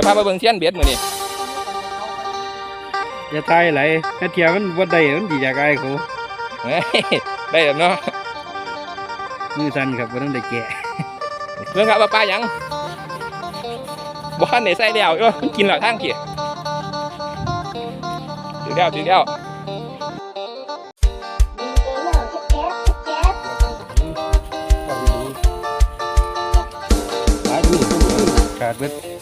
ยวพามาเบิ่งเชียนเบ็ดมื้อนี้อย่าตายไหลถ้าเทียมันบ่ได้มันสิอยากอายเขาเฮ้ยได้แล้วเนาะมือสั่นครับบ่ต้องได้แกะเบิ่งครับว่าปลาหยังบ่ทันได้ใส่แล้วเอ้อกินแล้วทางพี่ถึงแล้วถึงแล้วหลายมือขาดเบิดได้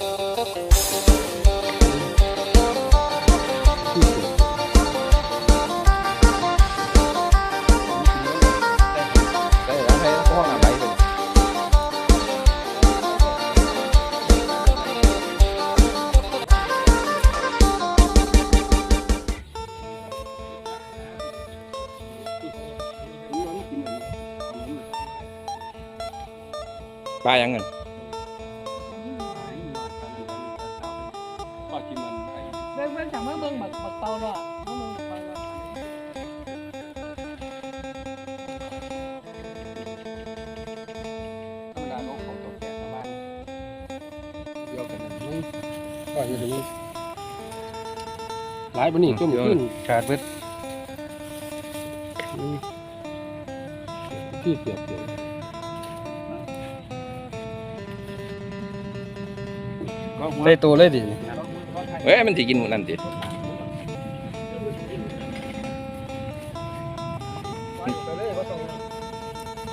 ลายังเงินก็กินมันไอ้เบิ่งเบิ่งจากเมื่อเบิ่งบักบักเตาเนาะเบิ่งบักเตาเนาะธรองตัวแกะชาวบ้านเดียวกันนี่ก็อยู่ตรงนี้หลายปนนี้จมขึ้นขาดเบิดที่เปียเปีย ใส่ตัวเลยดิเฮ้ยมันสิกินหมดนั่นติ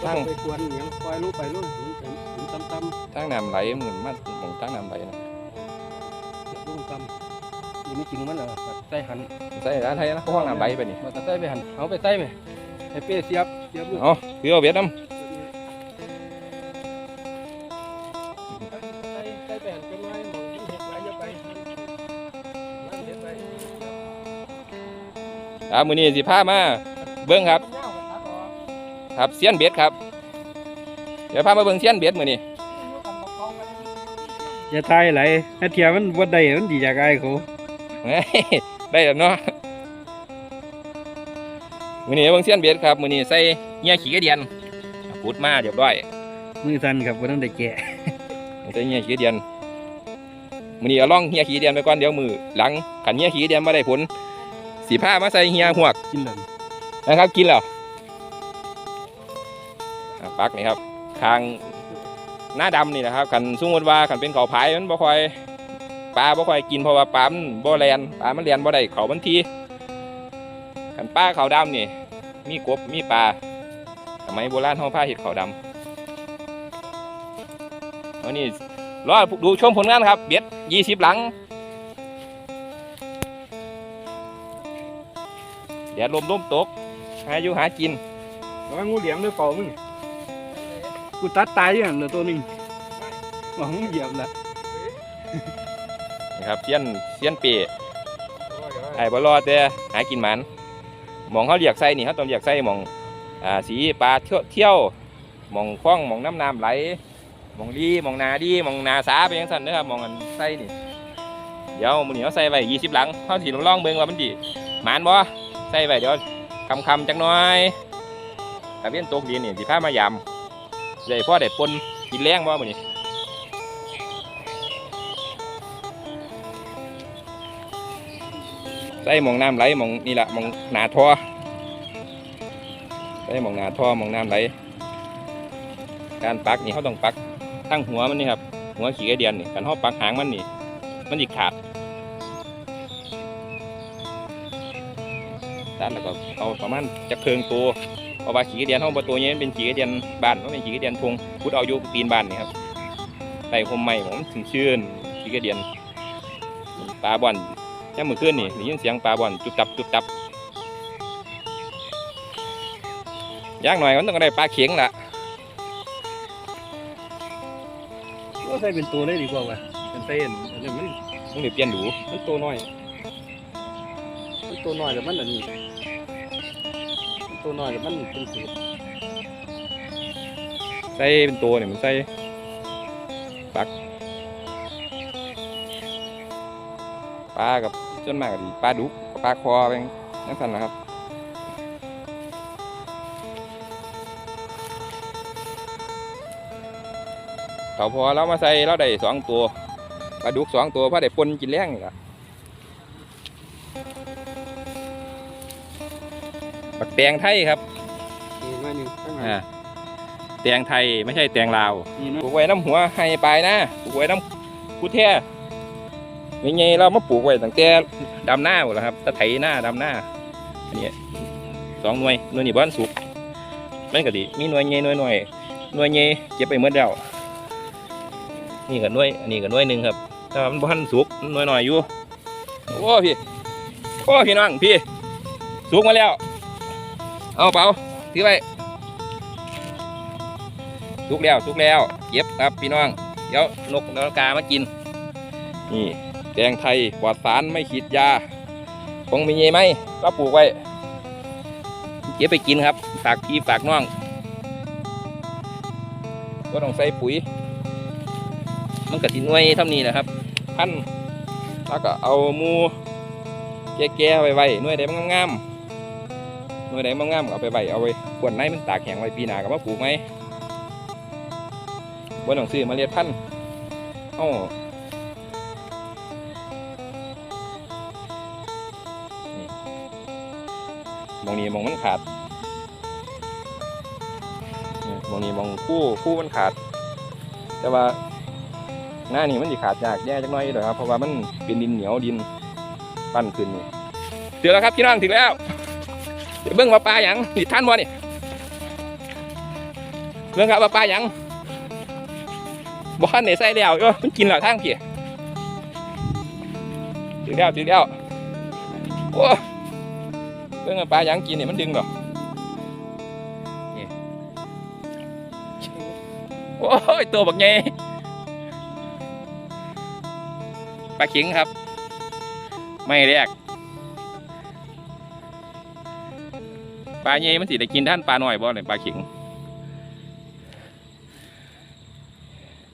ตั้งไปกวนเหนียงปล่อยลูกไปลูกถึงถึงถึงตำตทางน้ำไหลมันมันมองทางน้ำไหลนะำลูกตำยังไม่กินมันเหรอใส่หันใส่ร้านไทยนะห้องน้ำไหลไปนี่มันจะใส่ไปหันเอาไปใส่ไหมไอ้เป้เสียบเสียบลูกเอาคือเอาเบ็ดน้ใำอ่ามื้อนี้สิพามาเบิ่งครับ ครับเซียนเบ็ดครับ เดี๋ยวพามาเบิ่งเซียนเบ็ดมื้อนี้อย่าตายไหลถ้าเทียมันบ่ได้มันดีอยากอายเขาเฮ้ยได้แล้วเนาะมื้อนี้เบิ่งเซียนเบ็ดครับมื้อนี้ใส่เหี้ยขี้กระเดียนพุดมาเรียบร้อยมือสั่นครับบ่ต้องได้แกะใส่เหี้ยขี้กระเดียนมื้อนี้เอาล่องเหี้ยขี้กระเดียนไปก่อนเดี๋ยวมือหลังขันเหี้ยขี้กระเดียนบ่ได้ผล สิพามาใส่เหี้ยหวกกินหลังนะครับกินแล้วอะปักนี่ครับคางหน้าดำนี่นะครับขันสมมติว่าขันเป็นเขาพายมันบ่ค่อยปลาบ่ค่อยกินเพราะว่าปลามันบ่แลนปลามันแลนบ่ได้เขาบันทีขันปลาเขาวดำนี่มีกบมีปลาสมัยโบราณเขาพาเห็ดเขาวดำเอานี่รอดูชมผลงานครับเบ็ดยี่สิบหลัง แดดลมลมตก หาอยู่หากินระวังงูเหลี่ยมด้วยเปล่ามึงกูตัดตายอยู่หั่นเหลือตัวหนึงหวังเหยียบละนะครับเสี้ยนเสี้ยนเปีไอ้บ่รอดแต่หากินหมันหมองเขาเรียกไส้นี่เขาต้องเรียกไส้หมองอ่าสีปลาเที่ยวเที่ยวหมองคล้องหมองน้ำน้ำไหลหมองดีหมองนาดีหมองนาสาไปยังสั่นเด้อครับหมองอันไส้นี่เดี๋ยวมื้อนี้เขาใส่ไว้ยี่สิบหลังเขาสิลองเบิ่งว่ามันดีหมานบ่ใส่ไว้เดี๋ยวคำคำจักหน่อยถ้าเป็นตกดีนี่สิพามายำเลยพ่อได้ปนกินแรงบ่มื้อนี้ใส่หมองน้ำไหลหมองนี่แหละหมองหนาท่อใส่หมองหนาท่อหมองน้ำไหล การปักนี่เขาต้องปักตั้งหัวมันนี่ครับหัวขี่กระเดียนนี่การเขาปักหางมันนี่ มันจิขาด ด้านแล้วก็เอาประมาณจะเคืองตัวเพราะว่าขี่กระเดียนเขาบตัวนี้มันเป็นขี่กระเดียนบ้านเขาเป็นขี่กระเดียนทงพุดเอาอยู่ตีนบ้านนี่ครับใส่คมใหม่ผมถึงชื่นขี่กระเดียนปลาบ่อนย่ามมือขึ้นนี่ได้ยินเสียงปลาบ่อนจุบจับจุบจับย่างหน่อยมันต้องได้ปลาเข็งละก็ใส่เป็นตัวเลยดีกว่าว่ะเป็นเส้นอันนี้มันต้องเดี๋ยวเปลี่ยนดูมันตัวน้อยมันตัวน้อยแต่มันอันนี้มัน ตัวน้อยแต่มันเป็นสูตรใส่เป็นตัวเนี่ยมันใส่ปักปลากับจนมากกับปลาดุกกับปลาคอเป็นนั่นสันนะครับเขาพอเรามาใส่เราได้สองตัวปลาดุกสองตัวพอได้ปนกินแรงนี่ล่ะ แตงไทยครับนี่หน้อยหนึงข้างหลังอ่าแตงไทยไม่ใช่แตงลาวนี่เนาะปลูกไว้น้ำหัวให้ปลายนะปลูกไว้น้ำกูแท้ไม่ไงเรามาปลูกไว้ตั้งแต่ดำหน้าหมดแล้วครับตะไถหน้าดำหน้าอันนี้สองหน่วยหน่วยนี่บ้านสุกมันก็ดีมีหน่วยใหญ่หน่วยหน่อยหน่วยใหญ่เก็บไปเมื่อเดียวนี่ก็หน่วยอันนี้ก็หน่วยหนึ่งครับแต่ว่ามันบ้านสุกหน่วยหน่อยอยู่โอ้พี่โอ้พี่น้องพี่สุกมาแล้ว เอาเปล่าถือไว้สุกแล้วสุกแล้วเก็บครับพี่น้องเดี๋ยวนกนกกามากิน นี่แตงไทยปลอดสารไม่ขีดยาคงมีเยไหมก็ปลูกไว้เก็บไปกินครับฝากพี่ฝากน้อง ก็ต้องใส่ปุ๋ย มันก็ติหน่วยเท่านี้แหละครับพันแล้วก็เอามูแก่ๆไว้ไว้น่วยใดมันงามๆ หน่วยใดมันงามๆก็เอาไปไว้เอาไว้ขวดในมันตากแข็งไว้ปีหน้าก็มาปลูกไหมบนหนังสือมาเรียดพันธุ์เอ้านี่มองนี้มองมันขาดนี่มองนี้มองคู่คู่มันขาด แต่ว่าหน้านี่มันสิขาดยากแย่จักน้อยเลยครับ เพราะว่ามันเป็นดินเหนียวดินปั้นขึ้นนี่ถึงแล้วครับพี่น้องถึงแล้ว เดี๋ยวเบิ้งว่าปลาหยังติดท่านบ่นี่เบิ้งครับว่าปลาหยังบ้านไหนใส่แล้วเออมันกินหล่าทางพี่ถึงแล้วถึงแล้วโอ้เรื่องปลาหยังกินเนี่ยมันดึงหรอโอ้ยตัวบักใหญ่ปลาเข็งครับ ไม่แรก ปลาใหญ่มันสิได้กินท่านปลาหน่อยบ่เลยปลาเข็ง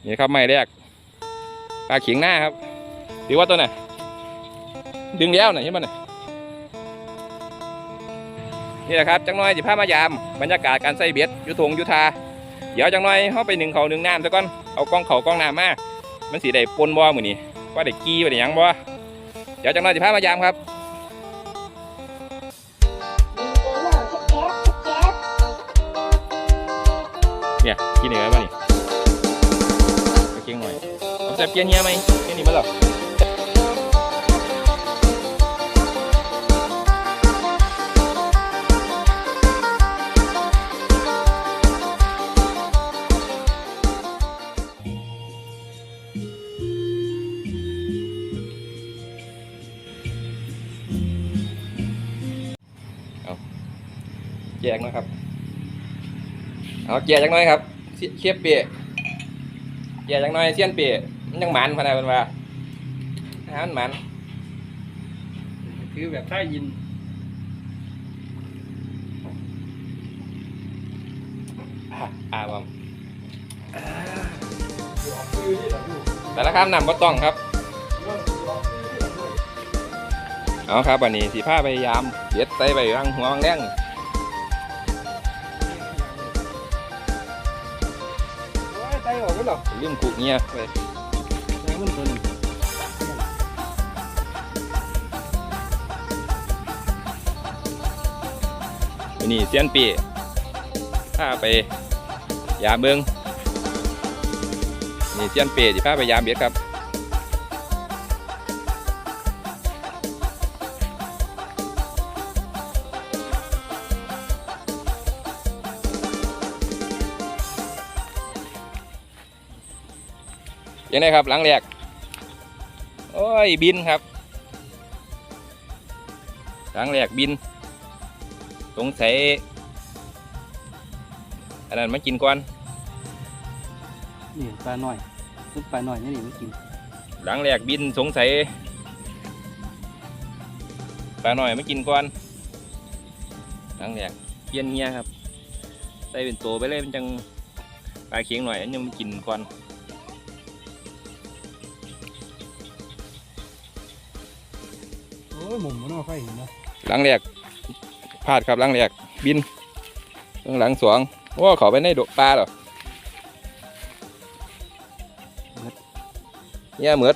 นี่ครับไม่แรกปลาเขียงหน้าครับถือว่าตัวไหนดึงแล้วน่ะเห็นมันน่ะนี่แหละครับจังน้อยจิพามายามบรรยากาศการใส่เบ็ดยุทงยุทาเดี๋ยวจังน้อยเข้าไปหนึ่งเขาหนึ่งน้ำซะก่อนเอากล้องเขากล้องน้ำมามันสีได้ปนบ่มือนี่ว่าได้กี้ว่าได้ยังบ่เดี๋ยวจังน้อยจิพามายามครับ กินเหนือมานี่ไปเคียงหน่อยเอาแต่เปลี่ยนเฮียไหมเฮียนี่มาหรอเอาแจกหนะครับ เอาแจกจักหน่อยครับ เสียเคียบเปียอย่าจังน้อยเสี้ยนเปียมันยังหมันพะนะเป็นว่าอาหารหมันคือแบบใต้ยินอ่าอ่าบอมแต่ละคำนำก็ต้องครับเอาครับวันนี้สีผ้าพยายามเด็ดใส่ใบรังหัวรังแดง ไตออกกันหรอลืมกุเนี่ยไปแรงมันตัวนึงนี่เซียนปีพาไปยามเบิงนี่เซียนปียสีผ้าไปยามเบียดครับ ยังไงครับ หลังแรกโอ้ยบินครับ หลังแรกบิน สงสัยอันนั้นมากินก่อนนี่ปลาหน่อยซุปปลาหน่อยนี่นี่มันกิน หลังแรกบินสงสัยปลาหน่อยมากินก่อนหลังแรกเปลี่ยนเฮียครับใส่เป็นตัวไปเลยมันจังปลาเคียงหน่อยอันยังมากินก่อน อ้ยหมุนมันเไฟเห็นนะหลังแรกพลาดครับหลังแรกบินหลังสวงว่าเขาไปในดปลาหรอเนี่ยเหมือด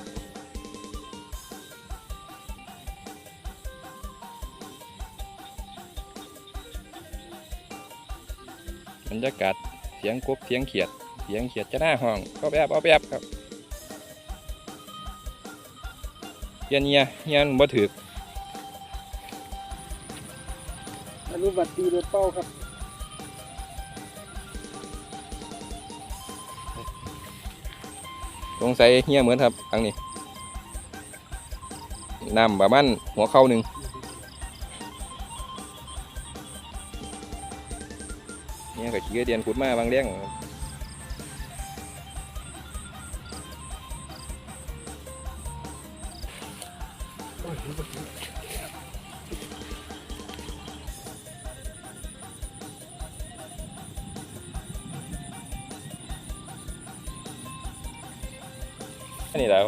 บรรยากาศเสียงกบเสียงเขียด เสียงเขียดจะหน้าห้องก็แบบเอาแบบครับเยียนเนียเยียนบ่ถือ อนุบัติตีรถเป้าครับสงสัยเฮียเหมือนครับอังนี้น้ำบะมันหัวเข่าหนึ่งเนี่ยก็ขี้เดียนขุดมาบางเลี้ยง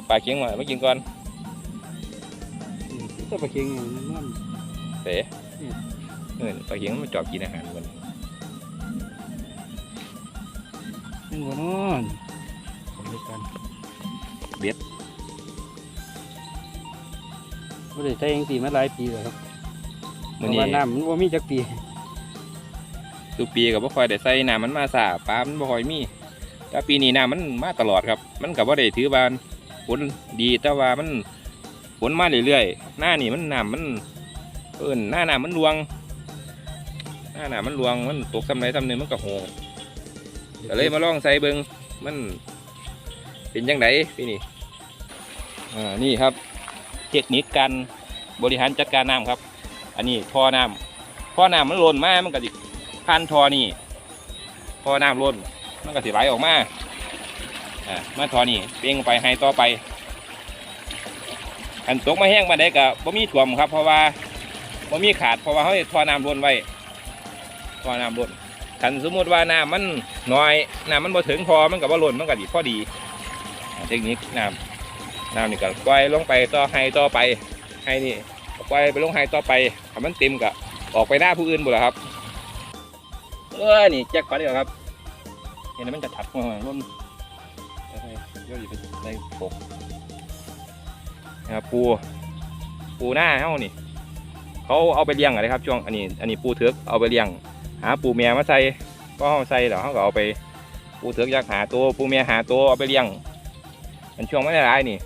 ปลาเคียงมามากินก่อนจะไปเคียงอย่างนั้นเต๋เออปลาเคียงมันจอบกินอาหารมันนั่งหัวนอนของเดียวกันไม่ได้ใช้เองตีมาหลายปีแล้วครับเพมื้อราะนี้ว่าน้ำมันว่ามีจักปีทุกปีก็บ่ค่อยได้ใส่น้ำมันมาสาปลามันบ่ค่อยมีแต่ปีนี้น้ำมันมาตลอดครับ มันก็บ่ได้ถือว่า ผลดีแต่ว่ามันผลมาเรื่อยๆหน้านี่มันน้ำมันเอิ้นหน้าน้ำมันรวง หน้าน้ำมันรวงมันตกซำไหนซำหนึงมันก็โหงก็เลยมาลองใส่เบิงมันเป็นจังไดปีนี้อ่านี่ครับ เทคนิคการบริหารจัดการน้ำครับ อันนี้ท่อน้ำท่อน้ำมันล่นมามันก็สิพันท่อนี่ท่อน้ำล่นมันก็สิไหลออกมา อ่ามาทอนี่เป่งไปให้ต่อไปอันตกมาแห้งมาได้ก็บ่มีถ่วมครับ เพราะว่าบ่มีขาดเพราะว่าเขาเฮ็ดท่อน้ำล่นไว้ทอน้ำล่นคันสมมติว่าน้ำมันน้อยน้ำมันบ่ถึงพอมันก็บ่หล่นมันก็สิพอดีอ่าเทคนิคน้ำน้ำนี่ก็ปล่อยลงไปต่อให้ต่อไปให้นี่ปล่อยไปลงไฮต่อไปถ้ามันเต็มก็ออกไปหน้าผู้อื่นหมดแล้วครับเออนี่แจ็คพอตเดียวครับเห็นไหมมันจะถัดมาล้น เดี๋ยไปในปกนะครับปูปูหน้าเฮ้านี่ เขาเอาไปเลี้ยงอะไรครับช่วงอันนี้อันนี้ปูเถือกเอาไปเลี้ยง หาปูเมียมาใส่ก็เขาใส่แล้วเขาก็เอาไปปูเถือกอยากหาตัวปูเมียหาตัวเอาไปเลี้ยง มันช่วงไม่ได้ร้ายนี่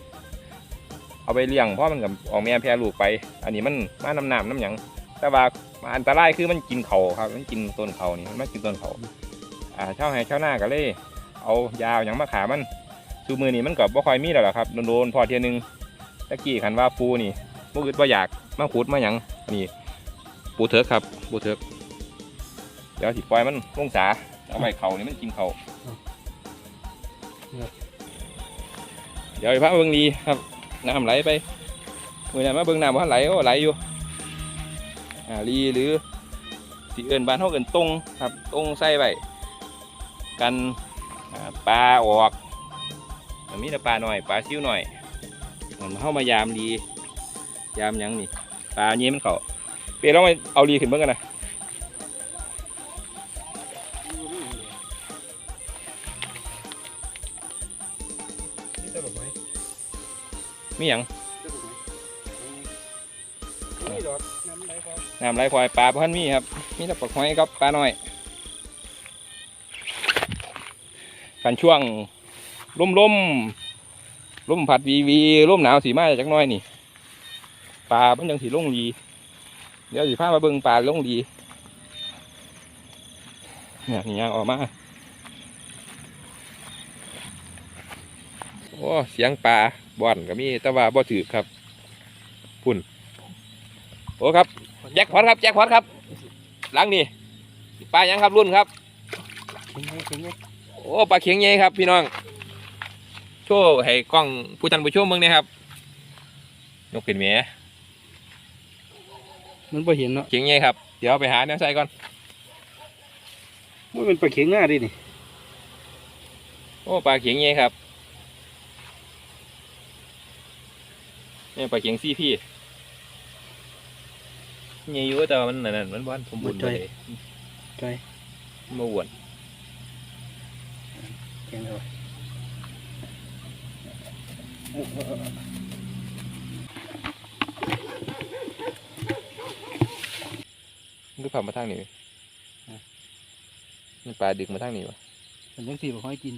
เอาไปเลี้ยงเพราะมันกับออกแม่แพร่ลูกไป อันนี้มันมาน้ำหน้ำน้ำหยังแต่ว่าอันตรายคือมันกินเขาครับ มันกินต้นเขานี่มันมากินต้นเขาอ่าเช่าให้เช่าหน้าก็เลย เอายาวอย่างมาขามัน ซูมือนี่มันก็บ่ค่อยมีแล้วล่ะครับโดนๆพอเทียนึงตะกี้คันว่าปูนี่บ่อึดบ่าอยากมาขุดมาหยังนนี้ปูเถิกครับปูเถิกเดี๋ยวสิปล่อยมันลงสาเอาไว้เขานี่มันกินเขาเดี๋ยวไอ้พระเบิ่งดีครับน้ำไหลไปเมื่อนั้นมาเบิ่งน้ำว่าไหลโอ้ไหลอยู่อ่าลีหรือสีเอินบ้านเขาเอินตรงครับตรงใส่ไว้กันปลาออก มันมีแต่ปลาหน่อยปลาซิวหน่อยมันเข้ามายามดี ยามหยังนี่ปลาเนี้ยมันเขาเปลองไปเอาลีขึ้นเบิ่งกันนะมีหยังนี่ดอกน้ำไหลครับน้ำไหลควายปลาพันมีครับ มีแต่ปลาหอยกับปลาหน่อยกันช่วง ร่มร่มร่มผัดวีวีร่มหนาวสีมาจักหน้อยนี่ปลามันยังสีลงดีเดี๋ยวสีผ้ามาเบิ่งปลาลงดีเนี่ยนี่ยางออกมาโอ้เสียงปลาบ่อนก็มีแต่ว่าบ่ถือครับพุ่นโอ้ครับแจ็คพอตครับแจ็คพอตครับหลังนี่ปลายังครับรุ่นครับเข็งไงเข็งไงโอ้ปลาเข็งใหญ่ครับพี่น้องโช ว์ให้กล้องผู้ทันผู้ชมเมืองหนะครับ ยกเป็นแหมมันบ่เห็นเนาะเข็งใหญ่ครับ เดี๋ยวไปหาแนวใส่ก่อน มันเป็นปลาเข็งหน้าดินี่โอ้ปลาเข็งใหญ่ครับนี่ปลาเข็งซี่พี่ใหญ่อยู่แต่ว่ามันนั่นนะมันบ้านสมบูรณ์เลยใจมาอ้วน เข็งเอาไว้ ดูผ่านมาทางนี้มันปลาดึกมาทางนี้วะเป็นจังสี่บ่ค่อยกิน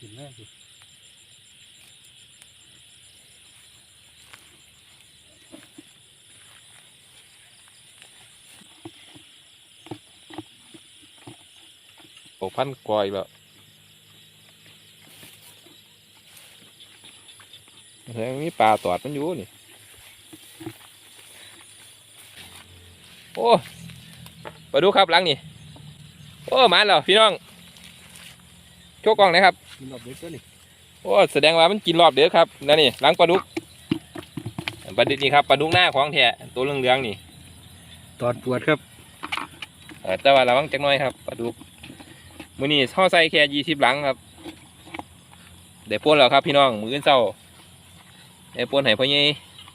กินแม่สิโอ้พันกอยแบบ แสดงมีปลาตอดมันอยู่นี่โอ้ไปดูครับหลังนี่โอ้มาแล้วพี่น้องโชว์กล้องหนะครับกินรอบเด็กตัวนี่โอ้แสดงว่ามันกินรอบเด้อครับนั่นนี่หลังปลาดุกปลาดุกนี่ครับปลาดุกหน้าของแท้ตัวเหลืองๆนี่ตอดปวดครับเออแต่ว่าระวังจักหน่อยครับปลาดุกมื้อนี้เฮาใส่แค่ยี่สิบหลังครับได้ป่นแล้วครับพี่น้องมื้ออนเช้า ได้ป่นให้พ่อใหญ่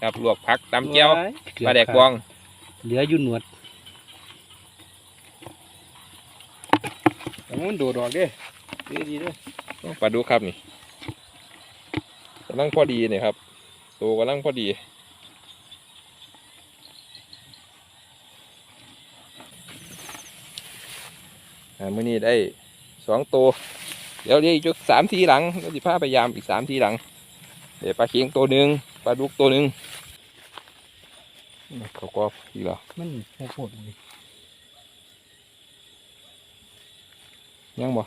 ครับลวกผักตำแก้วปลาแดกบอง เหลืออยู่หนวดแต่มันโดดออกเด้ดีดีเด้อปลาดุกครับนี่กำลังพอดีเนี่ยครับตัวกำลังพอดีอ่ามื้อนี้ได้สองตัว เดี๋ยวเดี๋ยวอีกจุดสามทีหลังเดี๋ยวสิพาพยายามอีกสามทีหลัง เดี๋ยวปลาเคียงตัวหนึ่งปลาดุกตัวหนึ่งเขาก็อีกแล้วมันโหดโหดเลยยังบ่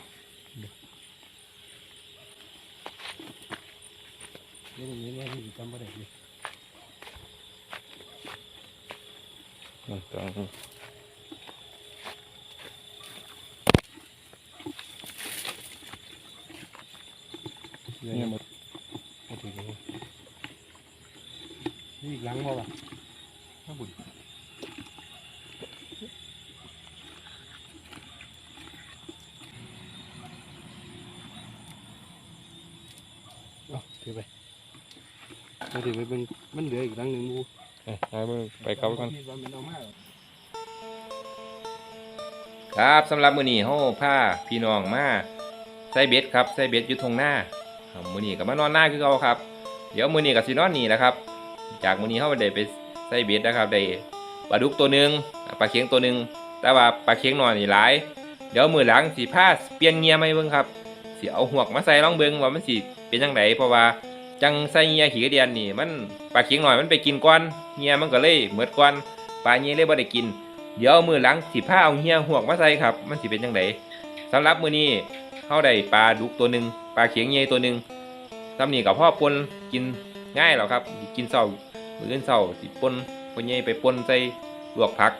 เรื่องนี้เนี่ยที่จำบ่ได้เลยอืมต้องเหลือหมดหมดเลยนี่อีก หลังบ่วะข้าบุญเอาถือไปเอาถือไปเป็นมันเหลืออีกหลังหนึ่งบูเอ้ยเอามือไปเขาก่อนคิดว่ามันเอามากครับสำหรับมื้อนี้เฮาพาพี่น้องมาใส่เบ็ดครับใส่เบ็ดอยู่ทงหน้าครับมื้อนี้ก็มานอนหน้าคือเก่าครับ เดี๋ยวมื้อนี้ก็สินอนนี่แหละครับ จากมื้อนี้เฮาได้ไปใส่เบ็ดนะครับได้ปลาดุกตัวหนึ่งปลาเค็งตัวหนึ่งแต่ว่าปลาเค็งน้อยนี่หลาย เดี๋ยวมือหลังสิพาเปลี่ยนเงียใหม่เบิ่งครับสิเอาหวกมาใส่ลองเบิ่งว่ามันสิเป็นจังไดเพราะว่าจังใส่เงียขี้กระเดียนนี่มันปลาเค็งน้อยมันไปกินก่อนเงียมันก็เลยเหมือดก่อนปลาเงียเลยบ่ได้กิน เดี๋ยวมือหลังสิผ้าเอาเฮียหวกมาใส่ครับ มันสิเป็นจังไดสำหรับมือนี้เฮาได้ปลาดุกตัวหนึ่งปลาเขียงเยตัวหนึ่งทำนี่กับพ่อปนกิน ง่ายหรอครับกินเศร้ามื้ออื่นเศร้าสิปนปนเยไปปนใส่ลวกผัก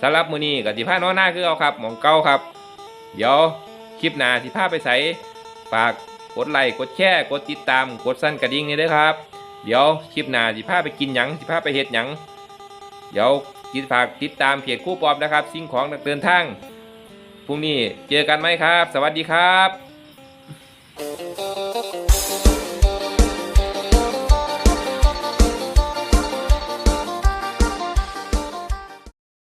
สำหรับมือนี้กับสิผ้านอนหน้าคือเอาครับหมองเก้าครับ เดี๋ยวคลิปหน้าสิผ้าไปใส่ฝากกดไลค์กดแชร์กดติดตามกดสั่นกระดิ่งนี่เด้อครับ เดี๋ยวคลิปหน้าสิผ้าไปกินหยังสิผ้าไปเฮ็ดหยังเดี๋ยวติดฝากติดตามเพจคู่ปอบนะครับ สิ่งของเดินทางพรุ่งนี้เจอกันไหมครับ สวัสดีครับ